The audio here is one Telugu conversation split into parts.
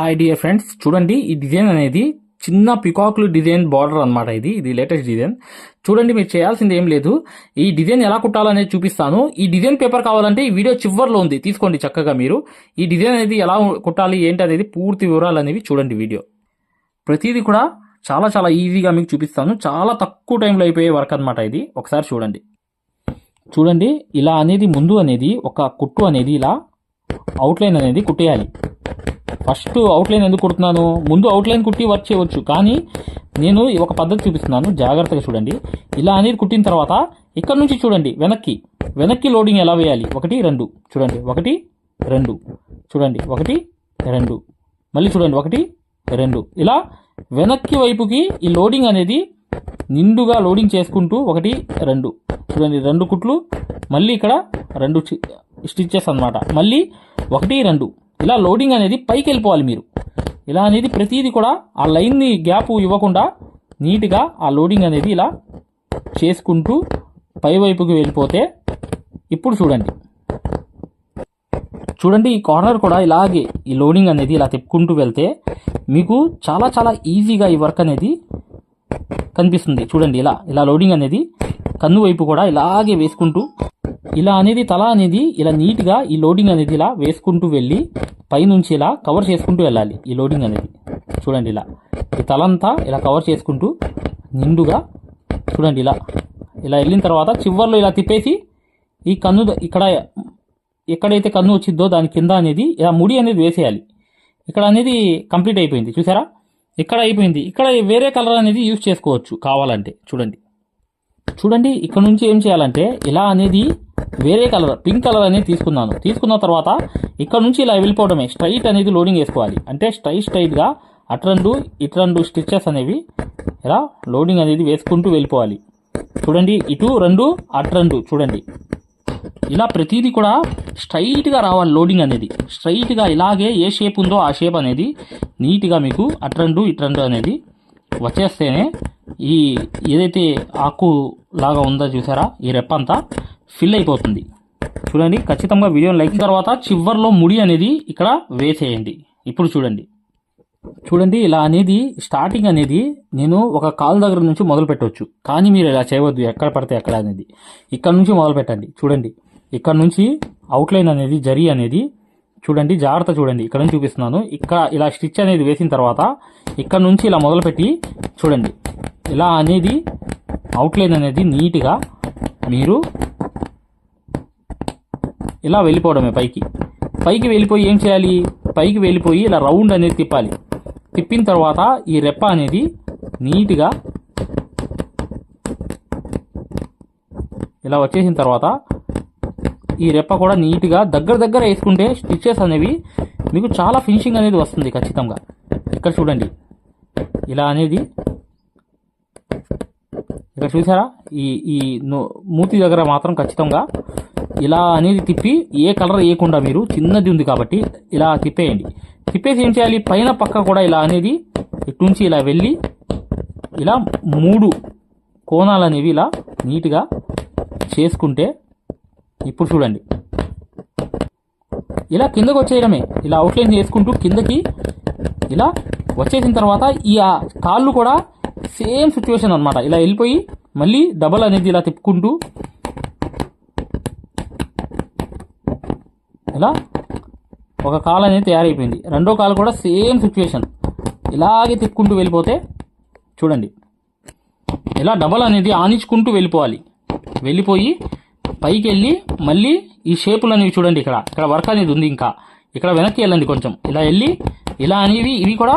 హాయ్ డియర్ ఫ్రెండ్స్ చూడండి ఈ డిజైన్ అనేది చిన్న పికాక్లు డిజైన్ బార్డర్ అన్నమాట ఇది. ఇది లేటెస్ట్ డిజైన్ చూడండి మీరు చేయాల్సింది ఏం లేదు. ఈ డిజైన్ ఎలా కుట్టాలనేది చూపిస్తాను. ఈ డిజైన్ పేపర్ కావాలంటే ఈ వీడియో చివర్లో ఉంది. తీసుకోండి చక్కగా మీరు. ఈ డిజైన్ అనేది ఎలా కుట్టాలి ఏంటి అనేది పూర్తి వివరాలు అనేవి చూడండి వీడియో. ప్రతిదీ కూడా చాలా చాలా ఈజీగా మీకు చూపిస్తాను. చాలా తక్కువ టైంలో అయిపోయే వర్క్ అనమాట ఇది. ఒకసారి చూడండి. చూడండి ఇలా అనేది ముందు అనేది ఒక కుట్టు అనేది ఇలా అవుట్లైన్ అనేది కుట్టేయాలి. ఫస్ట్ అవుట్లైన్ ఎందుకు కుడుతున్నాను? ముందు అవుట్లైన్ కుట్టి వర్క్ చేయవచ్చు. కానీ నేను ఒక పద్ధతి చూపిస్తున్నాను. జాగ్రత్తగా చూడండి. ఇలా అనేది కుట్టిన తర్వాత ఇక్కడ నుంచి చూడండి. వెనక్కి. వెనక్కి లోడింగ్ ఎలా వేయాలి? ఒకటి రెండు. చూడండి. ఒకటి రెండు. చూడండి. ఒకటి రెండు. మళ్ళీ చూడండి. ఒకటి రెండు. ఇలా వెనక్కి వైపుకి ఈ లోడింగ్ అనేది నిండుగా లోడింగ్ చేసుకుంటూ ఒకటి రెండు. చూడండి. రెండు కుట్లు. మళ్ళీ ఇక్కడ రెండు స్టిచ్చెస్ అన్నమాట. మళ్ళీ ఒకటి రెండు. ఇలా లోడింగ్ అనేది పైకి వెళ్ళిపోవాలి మీరు. ఇలా అనేది ప్రతిదీ కూడా ఆ లైన్ని గ్యాప్ ఇవ్వకుండా నీట్గా ఆ లోడింగ్ అనేది ఇలా చేసుకుంటూ పై వైపుకి వెళ్ళిపోతే ఇప్పుడు చూడండి. చూడండి ఈ కార్నర్ కూడా ఇలాగే ఈ లోడింగ్ అనేది ఇలా తిప్పుకుంటూ వెళ్తే మీకు చాలా చాలా ఈజీగా ఈ వర్క్ అనేది కనిపిస్తుంది. చూడండి ఇలా ఇలా లోడింగ్ అనేది కన్ను వైపు కూడా ఇలాగే వేసుకుంటూ ఇలా అనేది తల అనేది ఇలా నీట్గా ఈ లోడింగ్ అనేది ఇలా వేసుకుంటూ వెళ్ళి పైనుంచి ఇలా కవర్ చేసుకుంటూ వెళ్ళాలి ఈ లోడింగ్ అనేది. చూడండి ఇలా. ఈ తలంతా ఇలా కవర్ చేసుకుంటూ నిండుగా చూడండి ఇలా. ఇలా వెళ్ళిన తర్వాత చివర్లో ఇలా తిప్పేసి ఈ కన్ను ఇక్కడ ఎక్కడైతే కన్ను వచ్చిందో దాని కింద అనేది ఇలా ముడి అనేది వేసేయాలి. ఇక్కడ అనేది కంప్లీట్ అయిపోయింది. చూసారా? ఇక్కడ అయిపోయింది. ఇక్కడ వేరే కలర్ అనేది యూజ్ చేసుకోవచ్చు కావాలంటే. చూడండి. చూడండి ఇక్కడ నుంచి ఏం చేయాలంటే ఇలా అనేది వేరే కలర్ పింక్ కలర్ అనేది తీసుకున్నాను. తీసుకున్న తర్వాత ఇక్కడ నుంచి ఇలా వెళ్ళిపోవడమే. స్ట్రైట్ అనేది లోడింగ్ వేసుకోవాలి అంటే స్ట్రైట్ స్ట్రైట్గా అట్రండు ఇట్రండు స్టిచ్చెస్ అనేవి ఇలా లోడింగ్ అనేది వేసుకుంటూ వెళ్ళిపోవాలి. చూడండి ఇటు రెండు అట్రండు చూడండి. ఇలా ప్రతిదీ కూడా స్ట్రైట్గా రావాలి లోడింగ్ అనేది. స్ట్రైట్గా ఇలాగే ఏ షేప్ ఉందో ఆ షేప్ అనేది నీట్గా మీకు అట్రండు ఇట్రండు అనేది వచ్చేస్తేనే ఈ ఏదైతే ఆకు లాగా ఉందో చూసారా? ఈ రెప్ప అంతా ఫిల్ అయిపోతుంది. చూడండి ఖచ్చితంగా వీడియోని లైక్ తర్వాత చివర్లో ముడి అనేది ఇక్కడ వేసేయండి. ఇప్పుడు చూడండి. చూడండి ఇలా అనేది స్టార్టింగ్ అనేది నేను ఒక కాల్ దగ్గర నుంచి మొదలు పెట్టవచ్చు కానీ మీరు ఇలా చేయవద్దు ఎక్కడ పడితే ఎక్కడ అనేది. ఇక్కడ నుంచి మొదలు పెట్టండి. చూడండి ఇక్కడ నుంచి అవుట్లైన్ అనేది జరి అనేది చూడండి జాగ్రత్త చూడండి. ఇక్కడ నుంచి చూపిస్తున్నాను. ఇక్కడ ఇలా స్టిచ్ అనేది వేసిన తర్వాత ఇక్కడ నుంచి ఇలా మొదలుపెట్టి చూడండి. ఇలా అనేది అవుట్లైన్ అనేది నీట్గా మీరు ఇలా వెళ్ళిపోవడమే పైకి. పైకి వెళ్ళిపోయి ఏం చేయాలి? పైకి వెళ్ళిపోయి ఇలా రౌండ్ అనేది తిప్పాలి. తిప్పిన తర్వాత ఈ రెప్ప అనేది నీట్గా ఇలా వచ్చేసిన తర్వాత ఈ రెప్ప కూడా నీట్గా దగ్గర దగ్గర వేసుకుంటే స్టిచ్చెస్ అనేవి మీకు చాలా ఫినిషింగ్ అనేది వస్తుంది ఖచ్చితంగా. ఇక్కడ చూడండి. ఇలా అనేది ఇక్కడ చూసారా? ఈ ఈ మూతి దగ్గర మాత్రం ఖచ్చితంగా ఇలా అనేది తిప్పి ఏ కలర్ వేయకుండా మీరు చిన్నది ఉంది కాబట్టి ఇలా తిప్పేయండి. తిప్పేసి ఏం చేయాలి? పైన పక్క కూడా ఇలా అనేది ఇటు నుంచి ఇలా వెళ్ళి ఇలా మూడు కోణాలు అనేవి ఇలా నీట్గా చేసుకుంటే ఇప్పుడు చూడండి. ఇలా కిందకు వచ్చేయడమే. ఇలా అవుట్లైన్ చేసుకుంటూ కిందకి ఇలా వచ్చేసిన తర్వాత ఈ కాళ్ళు కూడా సేమ్ సిచ్యువేషన్ అనమాట ఇలా వెళ్ళిపోయి మళ్ళీ డబల్ అనేది ఇలా తిప్పుకుంటూ ఇలా ఒక కాలు అనేది తయారైపోయింది. రెండో కాలు కూడా సేమ్ సిచ్యువేషన్ ఇలాగే తిప్పుకుంటూ వెళ్ళిపోతే చూడండి. ఇలా డబల్ అనేది ఆనించుకుంటూ వెళ్ళిపోవాలి. వెళ్ళిపోయి పైకి వెళ్ళి మళ్ళీ ఈ షేపులు అనేవి చూడండి ఇక్కడ. ఇక్కడ వర్క్ అనేది ఉంది ఇంకా. ఇక్కడ వెనక్కి వెళ్ళండి కొంచెం. ఇలా వెళ్ళి ఇలా అనేవి ఇవి కూడా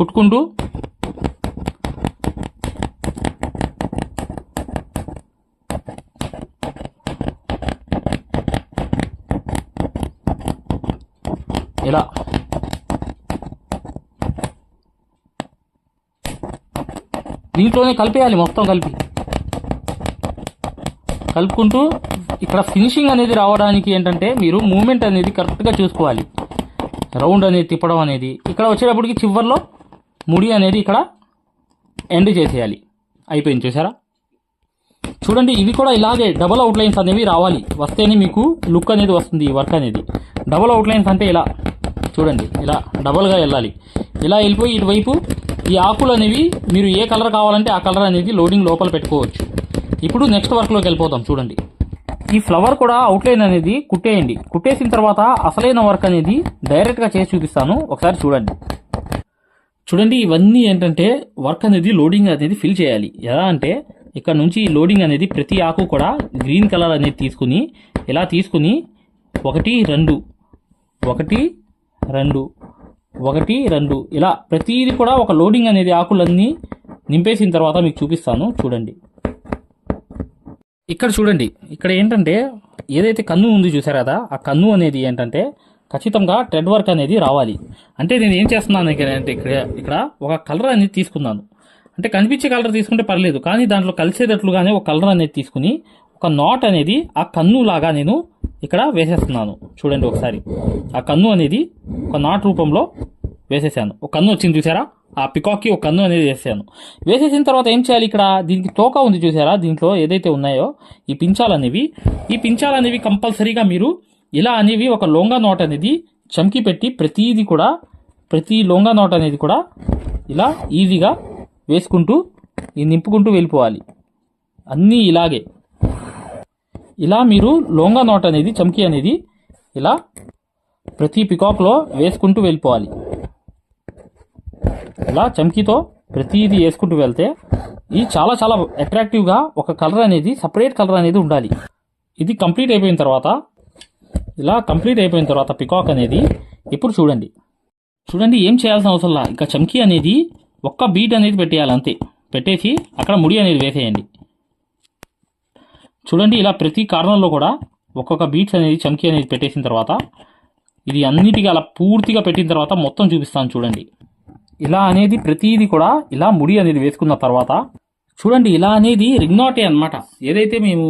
కుట్టుకుంటూ ఇలా. దీంట్లోనే కలిపేయాలి మొత్తం కలిపి. కలుపుకుంటూ ఇక్కడ ఫినిషింగ్ అనేది రావడానికి ఏంటంటే మీరు మూమెంట్ అనేది కరెక్ట్గా చూసుకోవాలి. రౌండ్ అనేది తిప్పడం అనేది. ఇక్కడ వచ్చేటప్పటికి చివర్లో ముడి అనేది ఇక్కడ ఎండ్ చేసేయాలి. అయిపోయింది చూసారా చూడండి ఇవి కూడా ఇలాగే డబల్ అవుట్లైన్స్ అనేవి రావాలి. వస్తేనే మీకు లుక్ అనేది వస్తుంది ఈ వర్క్ అనేది. డబల్ అవుట్లైన్స్ అంటే ఇలా చూడండి ఇలా డబల్గా వెళ్ళాలి. ఇలా వెళ్ళిపోయి ఇటువైపు ఈ ఆకులు అనేవి మీరు ఏ కలర్ కావాలంటే ఆ కలర్ అనేది లోడింగ్ లోపల పెట్టుకోవచ్చు. ఇప్పుడు నెక్స్ట్ వర్క్లోకి వెళ్ళిపోతాం చూడండి. ఈ ఫ్లవర్ కూడా అవుట్లైన్ అనేది కుట్టేయండి. కుట్టేసిన తర్వాత అసలైన వర్క్ అనేది డైరెక్ట్గా చేసి చూపిస్తాను. ఒకసారి చూడండి. చూడండి ఇవన్నీ ఏంటంటే వర్క్ అనేది లోడింగ్ అనేది ఫిల్ చేయాలి. ఎలా అంటే ఇక్కడ నుంచి లోడింగ్ అనేది ప్రతి ఆకు కూడా గ్రీన్ కలర్ అనేది తీసుకుని ఇలా తీసుకుని ఒకటి రెండు ఒకటి రెండు ఒకటి రెండు ఇలా ప్రతిది కూడా ఒక లోడింగ్ అనేది ఆకులన్నీ నింపేసిన తర్వాత మీకు చూపిస్తాను. చూడండి. ఇక్కడ చూడండి ఇక్కడ ఏంటంటే ఏదైతే కన్ను ఉంది చూసారా కదా ఆ కన్ను అనేది ఏంటంటే ఖచ్చితంగా ట్రెడ్ వర్క్ అనేది రావాలి. అంటే నేను ఏం చేస్తున్నాను అంటే ఇక్కడ ఇక్కడ ఒక కలర్ అనేది తీసుకున్నాను. అంటే కనిపించే కలర్ తీసుకుంటే పర్లేదు కానీ దాంట్లో కలిసేటట్లుగానే ఒక కలర్ అనేది తీసుకుని ఒక నాట్ అనేది ఆ కన్ను లాగా నేను ఇక్కడ వేసేస్తున్నాను. చూడండి ఒకసారి. ఆ కన్ను అనేది ఒక నాట్ రూపంలో వేసేసాను. ఒక కన్ను వచ్చింది చూసారా? ఆ పికాక్కి ఒక కన్ను అనేది వేసాను వేసేసిన తర్వాత ఏం చేయాలి ఇక్కడ? దీనికి తోక ఉంది చూసారా? దీంట్లో ఏదైతే ఉన్నాయో ఈ పించాలు అనేవి ఈ పించాలు అనేవి కంపల్సరీగా మీరు ఇలా అనేవి ఒక లోంగా నోట్ అనేది చమ్కి పెట్టి ప్రతిదీ కూడా ప్రతి లోంగా నోట్ అనేది కూడా ఇలా ఈజీగా వేసుకుంటూ నింపుకుంటూ వెళ్ళిపోవాలి. అన్నీ ఇలాగే. ఇలా మీరు లోంగా నోట్ అనేది చమ్కీ అనేది ఇలా ప్రతి పికాక్లో వేసుకుంటూ వెళ్ళిపోవాలి. ఇలా చమ్కీతో ప్రతిదీ వేసుకుంటూ వెళ్తే ఇది చాలా చాలా అట్రాక్టివ్గా ఒక కలర్ అనేది సపరేట్ కలర్ అనేది ఉండాలి. ఇది కంప్లీట్ అయిపోయిన తర్వాత ఇలా కంప్లీట్ అయిపోయిన తర్వాత పికాక్ అనేది ఇప్పుడు చూడండి. చూడండి ఏం చేయాల్సిన అవసరంలా ఇంకా ఇక చమ్కీ అనేది ఒక్క బీట్ అనేది పెట్టేయాలి అంతే. పెట్టేసి అక్కడ ముడి అనేది వేసేయండి. చూడండి ఇలా ప్రతి కార్నర్లో కూడా ఒక్కొక్క బీట్స్ అనేది చమ్కీ అనేది పెట్టేసిన తర్వాత ఇది అన్నిటికీ అలా పూర్తిగా పెట్టిన తర్వాత మొత్తం చూపిస్తాను చూడండి. ఇలా అనేది ప్రతిదీ కూడా ఇలా ముడి అనేది వేసుకున్న తర్వాత చూడండి ఇలా అనేది రింగ్నాటే అన్నమాట. ఏదైతే మేము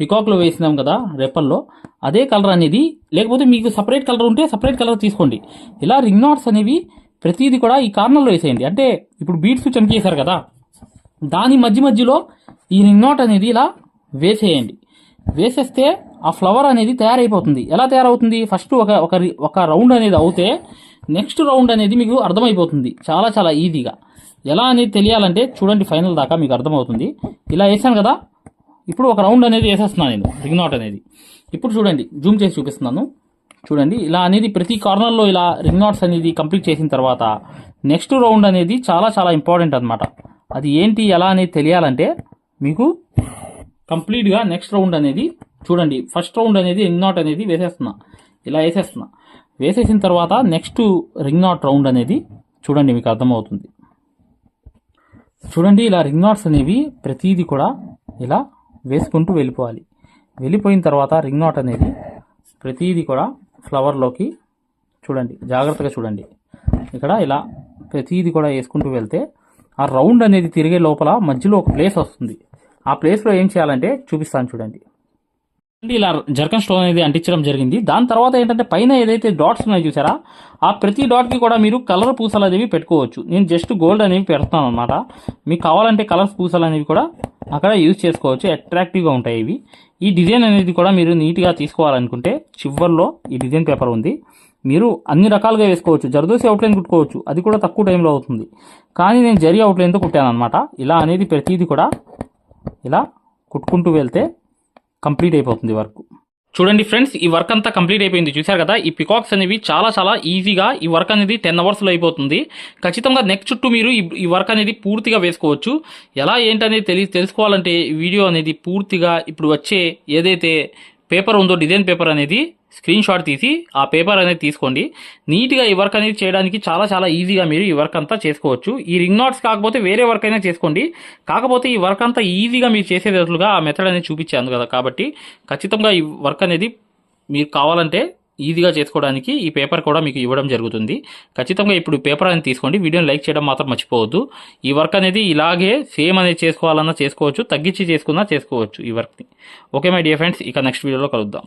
పికాక్లో వేసినాం కదా రెప్పల్లో అదే కలర్ అనేది లేకపోతే మీకు సపరేట్ కలర్ ఉంటే సపరేట్ కలర్ తీసుకోండి. ఇలా రింగ్ నాట్స్ అనేవి ప్రతిదీ కూడా ఈ కార్నర్లో వేసేయండి. అంటే ఇప్పుడు బీట్స్ చంపేశారు కదా దాని మధ్య మధ్యలో ఈ రింగ్ నాట్ అనేది ఇలా వేసేయండి. వేసేస్తే ఆ ఫ్లవర్ అనేది తయారైపోతుంది. ఎలా తయారవుతుంది? ఫస్ట్ ఒక ఒక రి- ఒక రౌండ్ అనేది అవుతే నెక్స్ట్ రౌండ్ అనేది మీకు అర్థమైపోతుంది. చాలా చాలా ఈజీగా. ఎలా అనేది తెలియాలంటే చూడండి ఫైనల్ దాకా మీకు అర్థమవుతుంది. ఇలా వేసాను కదా ఇప్పుడు ఒక రౌండ్ అనేది వేసేస్తున్నాను నేను రింగ్ అనేది. ఇప్పుడు చూడండి జూమ్ చేసి చూపిస్తున్నాను. చూడండి ఇలా అనేది ప్రతి కార్నర్లో ఇలా రింగ్ నాట్స్ అనేది కంప్లీట్ చేసిన తర్వాత నెక్స్ట్ రౌండ్ అనేది చాలా చాలా ఇంపార్టెంట్ అన్నమాట. అది ఏంటి ఎలా అనేది తెలియాలంటే మీకు కంప్లీట్గా నెక్స్ట్ రౌండ్ అనేది చూడండి ఫస్ట్ రౌండ్ అనేది రింగ్ నాట్ అనేది వేసేస్తున్నా. ఇలా వేసేస్తున్నా. వేసేసిన తర్వాత నెక్స్ట్ రింగ్ నాట్ రౌండ్ అనేది చూడండి మీకు అర్థమవుతుంది. చూడండి ఇలా రింగ్ నాట్స్ అనేవి ప్రతిదీ కూడా ఇలా వేసుకుంటూ వెళ్ళిపోవాలి. వెళ్ళిపోయిన తర్వాత రింగ్ నాట్ అనేది ప్రతిదీ కూడా ఫ్లవర్లోకి చూడండి జాగ్రత్తగా చూడండి. ఇక్కడ ఇలా ప్రతిదీ కూడా వేసుకుంటూ వెళ్తే ఆ రౌండ్ అనేది తిరిగే లోపల మధ్యలో ఒక ప్లేస్ వస్తుంది. ఆ ప్లేస్లో ఏం చేయాలంటే చూపిస్తాను చూడండి చూడండి, ఇలా జర్కన్ స్టోన్ అనేది అంటించడం జరిగింది. దాని తర్వాత ఏంటంటే పైన ఏదైతే డాట్స్ ఉన్నాయో చూసారా? ఆ ప్రతి డాట్కి కూడా మీరు కలర్ పూసలు అనేవి పెట్టుకోవచ్చు. నేను జస్ట్ గోల్డ్ అనేవి పెడతాను అనమాట మీకు కావాలంటే కలర్స్ పూసలు అనేవి కూడా అక్కడ యూజ్ చేసుకోవచ్చు. అట్రాక్టివ్గా ఉంటాయి ఇవి. ఈ డిజైన్ అనేది కూడా మీరు నీట్గా తీసుకోవాలనుకుంటే చివర్లో ఈ డిజైన్ పేపర్ ఉంది. మీరు అన్ని రకాలుగా వేసుకోవచ్చు. జరదోసి అవుట్లైన్ కుట్టుకోవచ్చు. అది కూడా తక్కువ టైంలో అవుతుంది. కానీ నేను జరి అవుట్లైన్తో కుట్టాను అనమాట ఇలా అనేది ప్రతిదీ కూడా ఇలా కుట్టుకుంటూ వెళ్తే కంప్లీట్ అయిపోతుంది వర్క్. చూడండి ఫ్రెండ్స్ ఈ వర్క్ అంతా కంప్లీట్ అయిపోయింది. చూశారు కదా? ఈ పికాక్స్ అనేవి చాలా చాలా ఈజీగా ఈ వర్క్ అనేది టెన్ అవర్స్లో అయిపోతుంది. ఖచ్చితంగా నెక్స్ట్ చుట్టూ మీరు ఈ- వర్క్ అనేది పూర్తిగా వేసుకోవచ్చు. ఎలా ఏంటనేది తెలి తెలుసుకోవాలంటే వీడియో అనేది పూర్తిగా ఇప్పుడు వచ్చే ఏదైతే పేపర్ ఉందో డిజైన్ పేపర్ అనేది స్క్రీన్ షాట్ తీసి ఆ పేపర్ అనేది తీసుకోండి. నీట్గా ఈ వర్క్ అనేది చేయడానికి చాలా చాలా ఈజీగా మీరు ఈ వర్క్ అంతా చేసుకోవచ్చు. ఈ రింగ్ నాట్స్ కాకపోతే వేరే వర్క్ అయినా చేసుకోండి. కాకపోతే ఈ వర్క్ అంతా ఈజీగా మీరు చేసేటట్లుగా ఆ మెథడ్ అనేది చూపించాను కదా కాబట్టి ఖచ్చితంగా ఈ వర్క్ అనేది మీరు కావాలంటే ఈజీగా చేసుకోవడానికి ఈ పేపర్ కూడా మీకు ఇవ్వడం జరుగుతుంది. ఖచ్చితంగా ఇప్పుడు పేపర్ అనేది తీసుకోండి. వీడియోని లైక్ చేయడం మాత్రం మర్చిపోవద్దు. ఈ వర్క్ అనేది ఇలాగే సేమ్ అనేది చేసుకోవాలన్నా చేసుకోవచ్చు. తగ్గించి చేసుకున్నా చేసుకోవచ్చు ఈ వర్క్ని. ఓకే మై డియర్ ఫ్రెండ్స్ ఇక నెక్స్ట్ వీడియోలో కలుద్దాం.